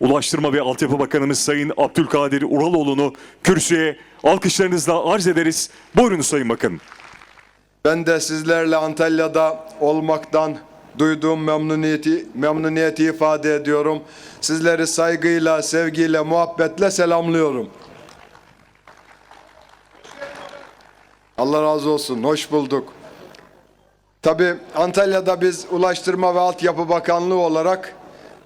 Ulaştırma ve Altyapı Bakanımız Sayın Abdülkadir Uraloğlu'nu kürsüye alkışlarınızla arz ederiz. Buyurunuz Sayın Bakanım. Ben de sizlerle Antalya'da olmaktan duyduğum memnuniyeti, memnuniyeti ifade ediyorum. Sizleri saygıyla, sevgiyle, muhabbetle selamlıyorum. Allah razı olsun. Hoş bulduk. Tabii Antalya'da biz Ulaştırma ve Altyapı Bakanlığı olarak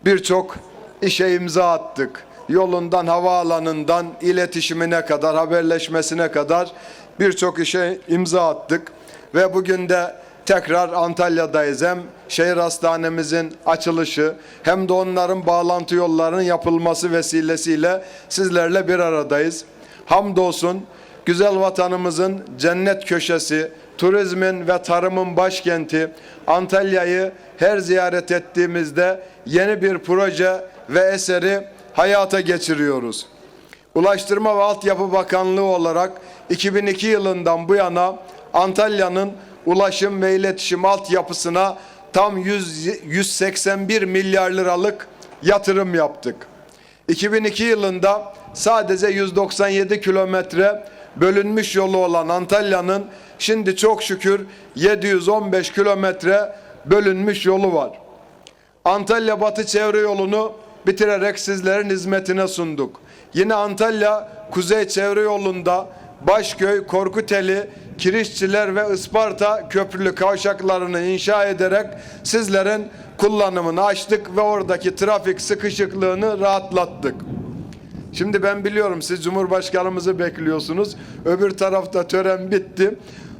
birçok işe imza attık. Yolundan, havaalanından, iletişimine kadar, haberleşmesine kadar birçok işe imza attık. Ve bugün de tekrar Antalya'dayız. Hem şehir hastanemizin açılışı hem de onların bağlantı yollarının yapılması vesilesiyle sizlerle bir aradayız. Hamdolsun güzel vatanımızın cennet köşesi, turizmin ve tarımın başkenti Antalya'yı her ziyaret ettiğimizde yeni bir proje ve eseri hayata geçiriyoruz. Ulaştırma ve Altyapı Bakanlığı olarak 2002 yılından bu yana Antalya'nın ulaşım ve iletişim altyapısına tam 100, 181 milyar liralık yatırım yaptık. 2002 yılında sadece 197 kilometre bölünmüş yolu olan Antalya'nın şimdi çok şükür 715 kilometre bölünmüş yolu var. Antalya Batı Çevre Yolu'nu bitirerek sizlerin hizmetine sunduk. Yine Antalya Kuzey Çevre Yolu'nda Başköy, Korkuteli, Kirişçiler ve Isparta köprülü kavşaklarını inşa ederek sizlerin kullanımını açtık ve oradaki trafik sıkışıklığını rahatlattık. Şimdi ben biliyorum siz Cumhurbaşkanımızı bekliyorsunuz. Öbür tarafta tören bitti.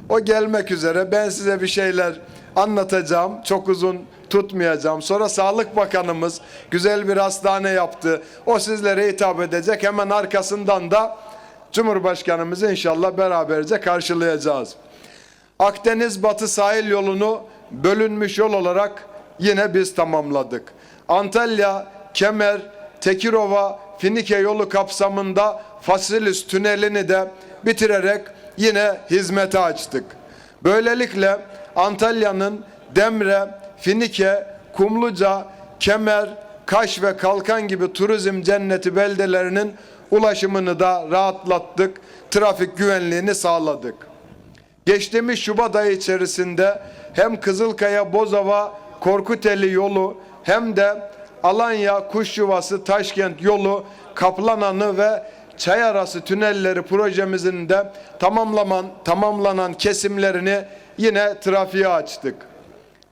O gelmek üzere. Ben size bir şeyler anlatacağım. Çok uzun tutmayacağım. Sonra Sağlık Bakanımız güzel bir hastane yaptı. O sizlere hitap edecek. Hemen arkasından da Cumhurbaşkanımızı inşallah beraberce karşılayacağız. Akdeniz Batı sahil yolunu bölünmüş yol olarak yine biz tamamladık. Antalya, Kemer, Tekirova, Finike yolu kapsamında Fasilis tünelini de bitirerek yine hizmete açtık. Böylelikle Antalya'nın Demre, Finike, Kumluca, Kemer, Kaş ve Kalkan gibi turizm cenneti beldelerinin ulaşımını da rahatlattık. Trafik güvenliğini sağladık. Geçtiğimiz Şubat ayı içerisinde hem Kızılkaya, Bozova, Korkuteli yolu hem de Alanya, Kuşyuvası, Taşkent yolu, Kaplananı ve Çay arası tünelleri projemizin de tamamlaman, tamamlanan kesimlerini yine trafiğe açtık.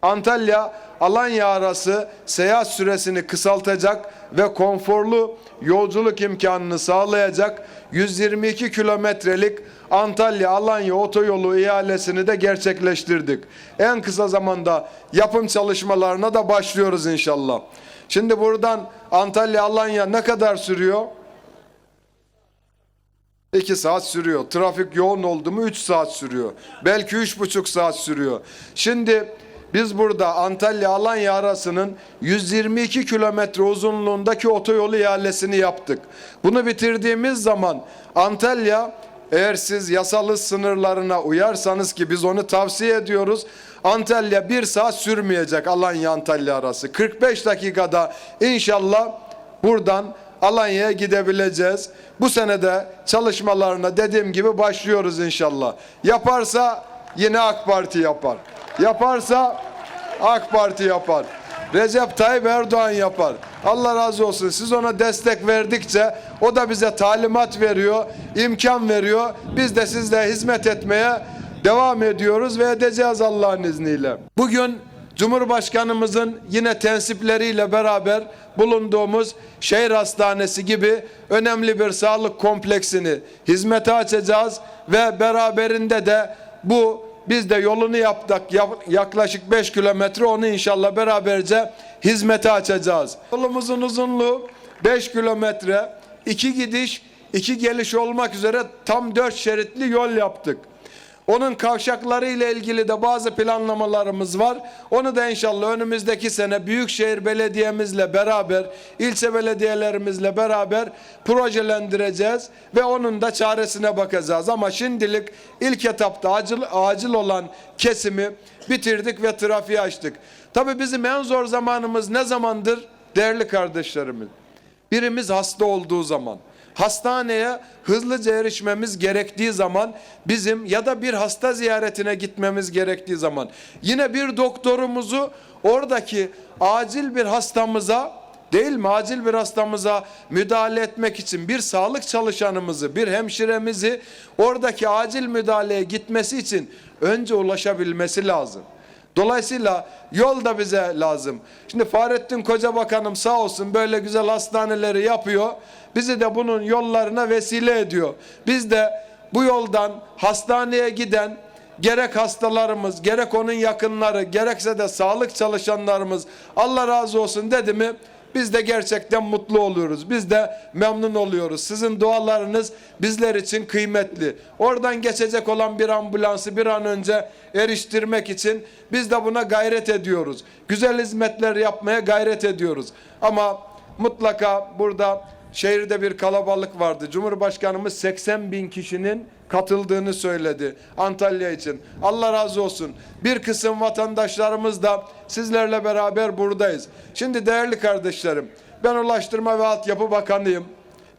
Antalya Alanya arası seyahat süresini kısaltacak ve konforlu yolculuk imkanını sağlayacak 122 kilometrelik Antalya Alanya otoyolu ihalesini de gerçekleştirdik. En kısa zamanda yapım çalışmalarına da başlıyoruz inşallah. Şimdi buradan Antalya Alanya ne kadar sürüyor? 2 saat sürüyor. Trafik yoğun oldu mu 3 saat sürüyor. Belki üç buçuk saat sürüyor. Şimdi biz burada Antalya Alanya arasının 122 kilometre uzunluğundaki otoyolu ihalesini yaptık. Bunu bitirdiğimiz zaman Antalya eğer siz yasalı sınırlarına uyarsanız ki biz onu tavsiye ediyoruz. Antalya bir saat sürmeyecek Alanya Antalya arası. 45 dakikada inşallah buradan Alanya'ya gidebileceğiz. Bu senede çalışmalarına dediğim gibi başlıyoruz inşallah. Yaparsa yine AK Parti yapar. Yaparsa AK Parti yapar. Recep Tayyip Erdoğan yapar. Allah razı olsun. Siz ona destek verdikçe o da bize talimat veriyor, imkan veriyor. Biz de sizle hizmet etmeye devam ediyoruz ve edeceğiz Allah'ın izniyle. Bugün Cumhurbaşkanımızın yine tensipleriyle beraber bulunduğumuz şehir hastanesi gibi önemli bir sağlık kompleksini hizmete açacağız ve beraberinde de bu biz de yolunu yaptık yaklaşık 5 kilometre onu inşallah beraberce hizmete açacağız. Yolumuzun uzunluğu 5 kilometre, 2 gidiş, 2 geliş olmak üzere tam 4 şeritli yol yaptık. Onun kavşakları ile ilgili de bazı planlamalarımız var. Onu da inşallah önümüzdeki sene Büyükşehir Belediye'mizle beraber, ilçe belediyelerimizle beraber projelendireceğiz ve onun da çaresine bakacağız. Ama şimdilik ilk etapta acil, acil olan kesimi bitirdik ve trafiği açtık. Tabii bizim en zor zamanımız ne zamandır değerli kardeşlerimiz? birimiz hasta olduğu zaman, hastaneye hızlıca erişmemiz gerektiği zaman bizim ya da bir hasta ziyaretine gitmemiz gerektiği zaman yine bir doktorumuzu oradaki acil bir hastamıza değil mi? Acil bir hastamıza müdahale etmek için bir sağlık çalışanımızı, bir hemşiremizi oradaki acil müdahaleye gitmesi için önce ulaşabilmesi lazım. Dolayısıyla yol da bize lazım. Şimdi Fahrettin Koca Bakanım sağ olsun böyle güzel hastaneleri yapıyor. Bizi de bunun yollarına vesile ediyor. Biz de bu yoldan hastaneye giden gerek hastalarımız, gerek onun yakınları, gerekse de sağlık çalışanlarımız Allah razı olsun dedi mi biz de gerçekten mutlu oluyoruz. Biz de memnun oluyoruz. Sizin dualarınız bizler için kıymetli. Oradan geçecek olan bir ambulansı bir an önce eriştirmek için biz de buna gayret ediyoruz. Güzel hizmetler yapmaya gayret ediyoruz. Ama mutlaka burada şehirde bir kalabalık vardı. Cumhurbaşkanımız 80 bin kişinin katıldığını söyledi Antalya için. Allah razı olsun. Bir kısım vatandaşlarımız da sizlerle beraber buradayız. Şimdi değerli kardeşlerim, ben Ulaştırma ve Altyapı Bakanıyım.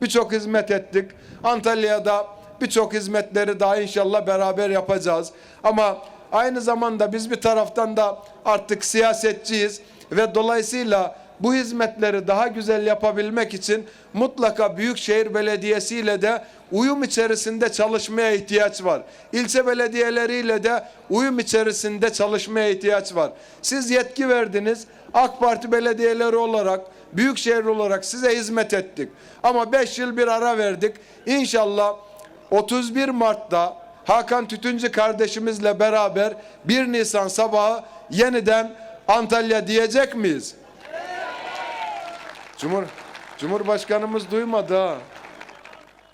Birçok hizmet ettik. Antalya'da birçok hizmetleri daha inşallah beraber yapacağız. Ama aynı zamanda biz bir taraftan da artık siyasetçiyiz ve dolayısıyla bu hizmetleri daha güzel yapabilmek için mutlaka Büyükşehir Belediyesi ile de uyum içerisinde çalışmaya ihtiyaç var. İlçe belediyeleriyle de uyum içerisinde çalışmaya ihtiyaç var. Siz yetki verdiniz. AK Parti belediyeleri olarak, Büyükşehir olarak size hizmet ettik. Ama 5 yıl bir ara verdik. İnşallah 31 Mart'ta Hakan Tütüncü kardeşimizle beraber 1 Nisan sabahı yeniden Antalya diyecek miyiz? Cumhur Cumhurbaşkanımız duymadı ha.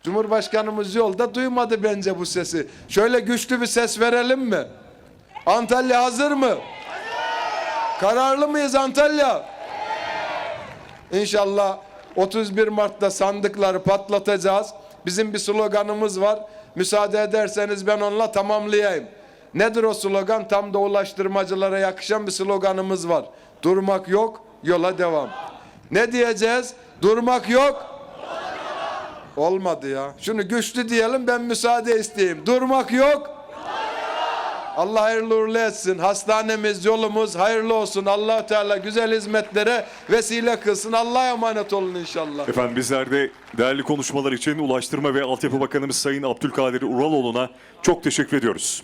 Cumhurbaşkanımız yolda duymadı bence bu sesi. Şöyle güçlü bir ses verelim mi? Antalya hazır mı? Kararlı mıyız Antalya? İnşallah 31 Mart'ta sandıkları patlatacağız. Bizim bir sloganımız var. Müsaade ederseniz ben onunla tamamlayayım. Nedir o slogan? Tam da ulaştırmacılara yakışan bir sloganımız var. Durmak yok, yola devam. Ne diyeceğiz? Durmak yok. Olmadı ya. Şunu güçlü diyelim ben müsaade isteyeyim. Durmak yok. Allah hayırlı uğurlu etsin. Hastanemiz, yolumuz hayırlı olsun. allah Teala güzel hizmetlere vesile kılsın. Allah'a emanet olun inşallah. Efendim bizler de değerli konuşmalar için Ulaştırma ve Altyapı Bakanımız Sayın Abdülkadir Uraloğlu'na çok teşekkür ediyoruz.